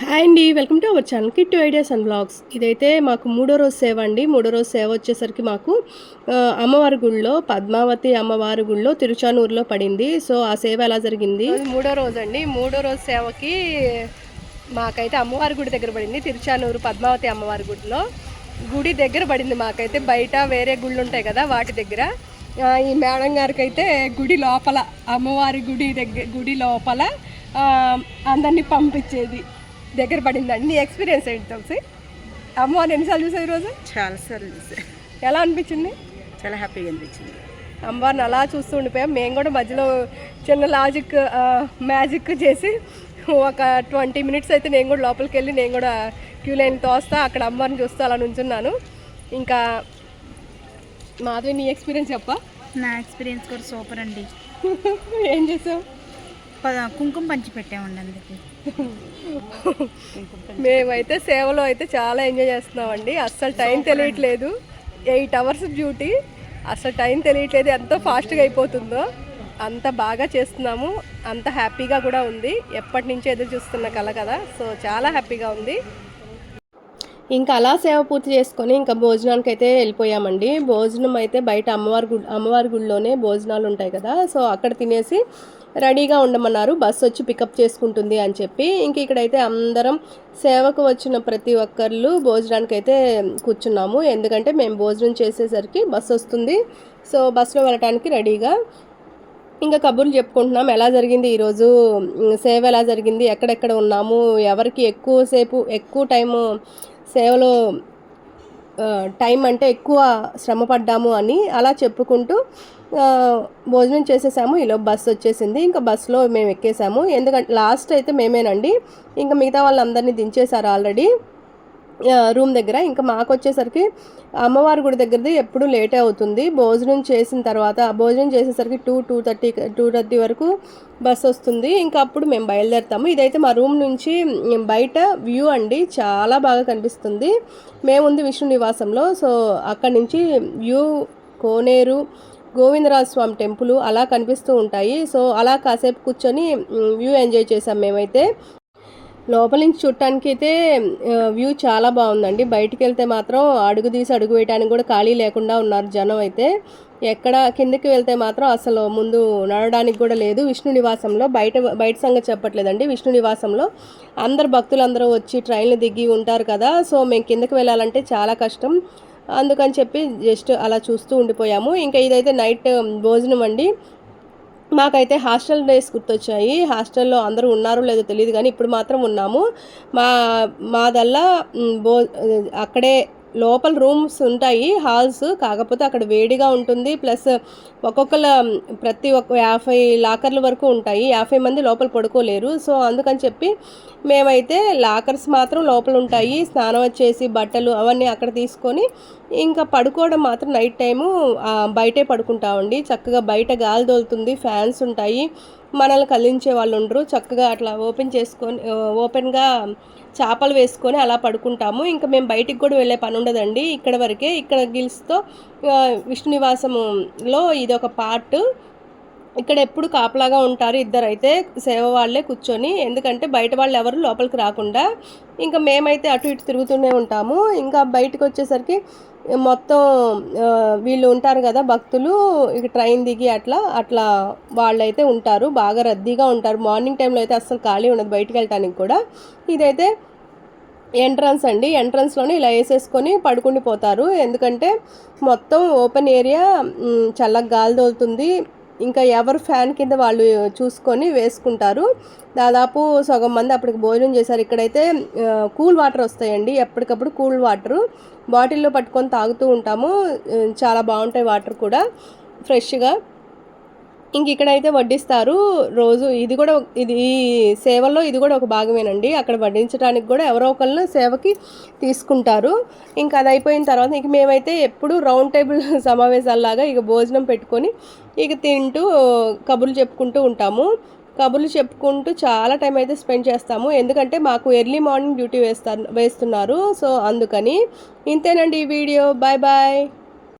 Hi అండి welcome to our channel kit ideas and vlogs ఇదైతే మాకు మూడో రోజు సేవ అండి. మూడో రోజు సేవ వచ్చేసరికి మాకు అమ్మవారి గుడిలో పద్మావతి అమ్మవారి గుడిలో తిరుచానూరులో పడింది. సో ఆ సేవ ఎలా జరిగింది? మూడో రోజు అండి. మూడో రోజు సేవకి మాకైతే అమ్మవారి గుడి దగ్గర పడింది. తిరుచానూరు పద్మావతి అమ్మవారి గుడిలో. గుడి దగ్గర పడింది మాకైతే. బయట వేరే గుళ్ళు ఉంటాయి కదా వాటి దగ్గర. ఈ మేడం గారికి అయితే గుడి లోపల అమ్మవారి గుడి దగ్గర గుడి లోపల అందరినీ పంపించేది. దగ్గర పడిందండి నీ ఎక్స్పీరియన్స్ ఏంటి తెలిసి? అమ్మవారిని ఎన్నిసార్లు చూసావు ఈరోజు? చాలా సార్లు చూసా. ఎలా అనిపించింది? చాలా హ్యాపీగా అనిపించింది. అమ్మవారిని అలా చూస్తూ ఉండిపోయాం. మేము కూడా మధ్యలో చిన్న లాజిక్ మ్యాజిక్ చేసి ఒక ట్వంటీ మినిట్స్ అయితే నేను కూడా లోపలికి వెళ్ళి నేను కూడా క్యూ లైన్ తోస్తా అక్కడ అమ్మవారిని చూస్తూ అలా నుంచున్నాను. ఇంకా మాధవి నీ ఎక్స్పీరియన్స్ చెప్పా. నా ఎక్స్పీరియన్స్ కూడా సూపర్ అండి. ఏం చేసావు? కుంకుమ పంచి పెట్టామండి అందుకే. మేమైతే సేవలో అయితే చాలా ఎంజాయ్ చేస్తున్నామండి. అస్సలు టైం తెలియట్లేదు. Eight hours duty. అసలు టైం తెలియట్లేదు. ఎంతో ఫాస్ట్గా అయిపోతుందో అంత బాగా చేస్తున్నాము. అంత హ్యాపీగా కూడా ఉంది. ఎప్పటి నుంచో ఎదురు చూస్తున్న కళ కదా. సో చాలా హ్యాపీగా ఉంది. ఇంకా అలా సేవ పూర్తి చేసుకొని ఇంకా భోజనానికి అయితే వెళ్ళిపోయామండి. భోజనం అయితే బయట అమ్మవారి గుడి అమ్మవారి గుడిలోనే భోజనాలు ఉంటాయి కదా సో అక్కడ తినేసి రెడీగా ఉండమన్నారు. బస్సు వచ్చి పికప్ చేసుకుంటుంది అని చెప్పి. ఇంక ఇక్కడైతే అందరం సేవకు వచ్చిన ప్రతి ఒక్కళ్ళు భోజనానికి అయితే కూర్చున్నాము. ఎందుకంటే మేము భోజనం చేసేసరికి బస్సు వస్తుంది. సో బస్సులో వెళ్ళటానికి రెడీగా ఇంకా కబుర్లు చెప్పుకుంటున్నాం. ఎలా జరిగింది ఈరోజు? సేవ ఎలా జరిగింది? ఎక్కడెక్కడ ఉన్నాము? ఎవరికి ఎక్కువసేపు ఎక్కువ టైము సేవలో టైం అంటే ఎక్కువ శ్రమ పడ్డాము అని అలా చెప్పుకుంటూ భోజనం చేసేసాము. ఈలో బస్సు వచ్చేసింది. ఇంకా బస్సులో మేము ఎక్కేసాము. ఎందుకంటే లాస్ట్ అయితే మేమేనండి. ఇంకా మిగతా వాళ్ళందరినీ దించేశారు ఆల్రెడీ. రూమ్ దగ్గర. ఇంకా మాకు వచ్చేసరికి అమ్మవారి గుడి దగ్గరది ఎప్పుడు లేట్ అవుతుంది. భోజనం చేసిన తర్వాత భోజనం చేసేసరికి two two thirty two thirty వరకు బస్ వస్తుంది. ఇంకా అప్పుడు మేము బయలుదేరుతాము. ఇదైతే మా రూమ్ నుంచి బయట వ్యూ అండి. చాలా బాగా కనిపిస్తుంది. మేముంది విష్ణు నివాసంలో. సో అక్కడి నుంచి వ్యూ కోనేరు గోవిందరాజ స్వామి టెంపుల్ అలా కనిపిస్తూ ఉంటాయి. సో అలా కాసేపు కూర్చొని వ్యూ ఎంజాయ్ చేసాం మేమైతే. లోపల నుంచి చూడటానికి అయితే వ్యూ చాలా బాగుందండి. బయటికి వెళ్తే మాత్రం అడుగు తీసి అడుగు వేయడానికి కూడా ఖాళీ లేకుండా ఉన్నారు జనం అయితే. ఎక్కడ కిందకి వెళ్తే మాత్రం అసలు ముందు నడవడానికి కూడా లేదు. విష్ణు నివాసంలో బయట బయట సంగతి చెప్పట్లేదండి. విష్ణు నివాసంలో అందరు భక్తులందరూ వచ్చి ట్రైన్లు దిగి ఉంటారు కదా. సో మేము కిందకి వెళ్ళాలంటే చాలా కష్టం. అందుకని చెప్పి జస్ట్ అలా చూస్తూ ఉండిపోయాము. ఇంకా ఇదైతే నైట్ భోజనం అండి. మాకైతే హాస్టల్ డేస్ గుర్తొచ్చాయి. హాస్టల్లో అందరూ ఉన్నారో లేదో తెలియదు కానీ ఇప్పుడు మాత్రం ఉన్నాము. మా మాదల్లా బో అక్కడే లోపల రూమ్స్ ఉంటాయి హాల్స్. కాకపోతే అక్కడ వేడిగా ఉంటుంది. ప్లస్ ఒక్కొక్కల ప్రతి ఒక్క యాభై లాకర్ల వరకు ఉంటాయి. యాభై మంది లోపల పడుకోలేరు. సో అందుకని చెప్పి మేమైతే లాకర్స్ మాత్రం లోపల ఉంటాయి. స్నానం వచ్చేసి బట్టలు అవన్నీ అక్కడ తీసుకొని ఇంకా పడుకోవడం మాత్రం నైట్ టైము బయటే పడుకుంటామండి. చక్కగా బయట గాలి దోలుతుంది ఫ్యాన్స్ ఉంటాయి. మనల్ని కలించే వాళ్ళు ఉండరు. చక్కగా అట్లా ఓపెన్ చేసుకొని ఓపెన్గా చేపలు వేసుకొని అలా పడుకుంటాము. ఇంకా మేము బయటికి కూడా వెళ్ళే పని ఉండదండి. ఇక్కడ వరకే ఇక్కడ గిల్స్తో విష్ణు నివాసములో ఇది ఒక పార్ట్. ఇక్కడ ఎప్పుడు కాపలాగా ఉంటారు ఇద్దరు అయితే సేవ వాళ్ళే కూర్చొని ఎందుకంటే బయట వాళ్ళు ఎవరు లోపలికి రాకుండా. ఇంకా మేమైతే అటు ఇటు తిరుగుతూనే ఉంటాము. ఇంకా బయటకు వచ్చేసరికి మొత్తం వీళ్ళు ఉంటారు కదా భక్తులు ఇక ట్రైన్ దిగి అట్లా అట్లా వాళ్ళైతే ఉంటారు. బాగా రద్దీగా ఉంటారు. మార్నింగ్ టైంలో అయితే అస్సలు ఖాళీ ఉండదు బయటికి వెళ్ళటానికి కూడా. ఇదైతే ఎంట్రన్స్ అండి. ఎంట్రన్స్లోనే ఇలా వేసేసుకొని పడుకుండిపోతారు. ఎందుకంటే మొత్తం ఓపెన్ ఏరియా చల్ల చల్లగా గాలి తోలుతుంది. ఇంకా ఎవరు ఫ్యాన్ కింద వాళ్ళు చూసుకొని వేసుకుంటారు. దాదాపు సగం మంది అప్పటికి భోజనం చేశారు. ఇక్కడైతే కూల్ వాటర్ వస్తాయండి. ఎప్పటికప్పుడు కూల్ వాటరు. బాటిల్లో పట్టుకొని తాగుతూ ఉంటాము. చాలా బాగుంటాయి వాటర్ కూడా. ఫ్రెష్గా. ఇంక ఇక్కడైతే వడ్డిస్తారు. రోజు ఇది కూడా ఇది ఈ సేవల్లో ఇది కూడా ఒక భాగమేనండి. అక్కడ వడ్డించడానికి కూడా ఎవరో ఒకళ్ళు సేవకి తీసుకుంటారు. ఇంకా అది అయిపోయిన తర్వాత ఇంక మేమైతే ఎప్పుడు రౌండ్ టేబుల్ సమావేశాల్లాగా ఇక భోజనం పెట్టుకొని ఇక తింటూ కబుర్లు చెప్పుకుంటూ ఉంటాము. కబుర్లు చెప్పుకుంటూ చాలా టైం అయితే స్పెండ్ చేస్తాము. ఎందుకంటే మాకు ఎర్లీ మార్నింగ్ డ్యూటీ వేస్తారు వేస్తున్నారు. సో అందుకని ఇంతేనండి ఈ వీడియో. Bye bye.